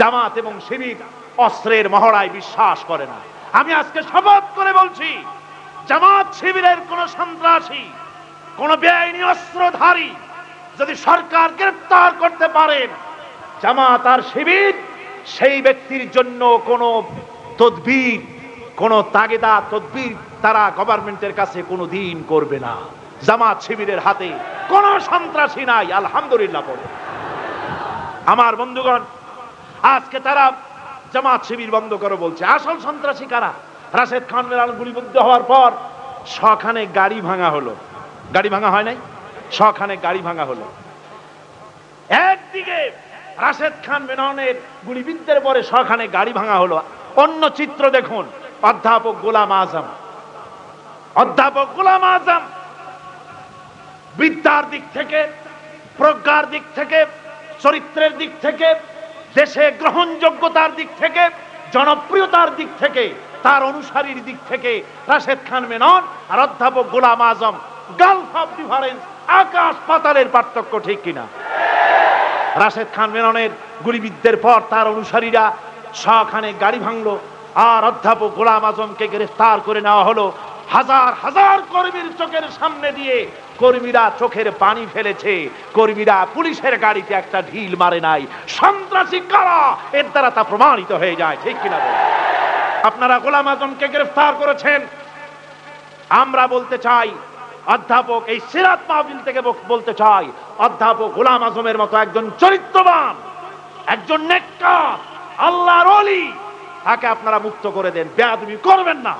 জামাত এবং শিবির অস্ত্রের মহড়ায় বিশ্বাস করে না। আমি আজকে শপথ করে বলছি, জামাত শিবিরের কোন সন্ত্রাসী, কোন বেআইনি অস্ত্রধারী যদি সরকার গ্রেপ্তার করতে পারেন জামাত আর শিবির সেই ব্যক্তির জন্য কোনো তদবির, কোনো তাগেদা তদবির তারা গভর্নমেন্টের কাছে কোনো দিন করবে না। জামাত শিবিরের হাতে কোনো সন্ত্রাসী নাই, আলহামদুলিল্লাহ আমার বন্ধুগণ আজকে তারা জামাত শিবির বন্ধ করো বলছে, আসল সন্ত্রাসী কারা? রাশেদ খান মেলান গুলিবদ্ধ হওয়ার পর শখানে গাড়ি ভাঙা হলো। গাড়ি ভাঙা হয় নাই? শখানে গাড়ি ভাঙা হলো। একদিকে রাশেদ খান মেননের গুলিবিদ্ধের পরে শখানে গাড়ি ভাঙা হলো। অন্য চিত্র দেখুন, অধ্যাপক গোলাম আজম। অধ্যাপক গোলাম আজম বিদ্যার দিক থেকে, প্রজ্ঞার দিক থেকে, চরিত্রের দিক থেকে দেশে গ্রহণযোগ্যতার দিক থেকে, জনপ্রিয়তার দিক থেকে, তার অনুসারীর দিক থেকে রাশেদ খান মেনন আর অধ্যাপক Golam Azam gulf of difference আকাশ পাতালের পার্থক্য ঠিক কিনা? রাশেদ খান মেননের গুলিবিদ্ধের পর তার অনুসারীরা শখানে গাড়ি ভাঙলো আর অধ্যাপক গোলাম আজমকে গ্রেফতার করে নেওয়া হলো হাজার হাজার কর্মীর চোখের সামনে দিয়ে কর্মীরা চোখের পানি ফেলেছে। কর্মীরা পুলিশের গাড়িতে একটা ঢিল মারে নাই। সন্ত্রাসী কারা? এর দ্বারা তা প্রমাণিত হয়ে যায়, ঠিক কিনা আপনারা গোলাম আজমকে গ্রেফতার করেছেন। আমরা বলতে চাই, অধ্যাপক এই সিরাত মাহফিল থেকে বলতে চাই, অধ্যাপক গোলাম আজমের মতো একজন চরিত্রবান, একজন নেককার, আল্লাহর অলি তাকে আপনারা মুক্ত করে দেন। বেয়াদবি করবেন না।